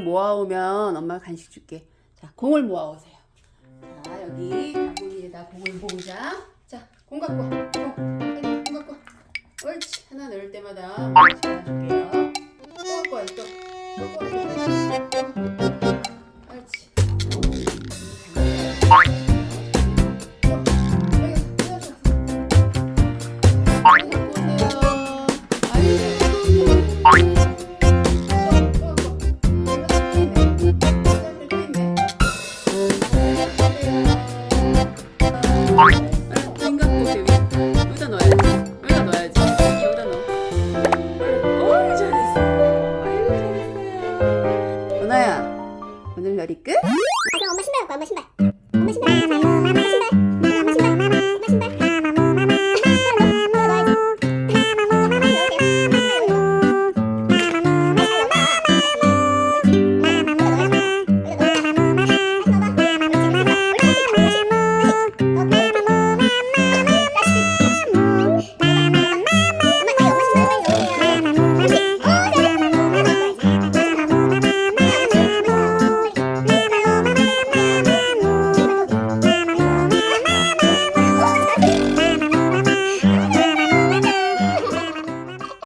모아오면 엄마가 간식 줄게. 자, 공을 모아오세요. 자, 여기 바구니에다 공을 모으자. 자, 공 갖고 와. 공. 빨리 공 갖고 와. 옳지. 하나 넣을 때마다 하나씩 하나 줄게요. 또 갖고 와, 또. 또 갖고 와. 놀이 끝? 아 그럼 엄마 신발 갖고 와, 엄마 신발. 엄마 신발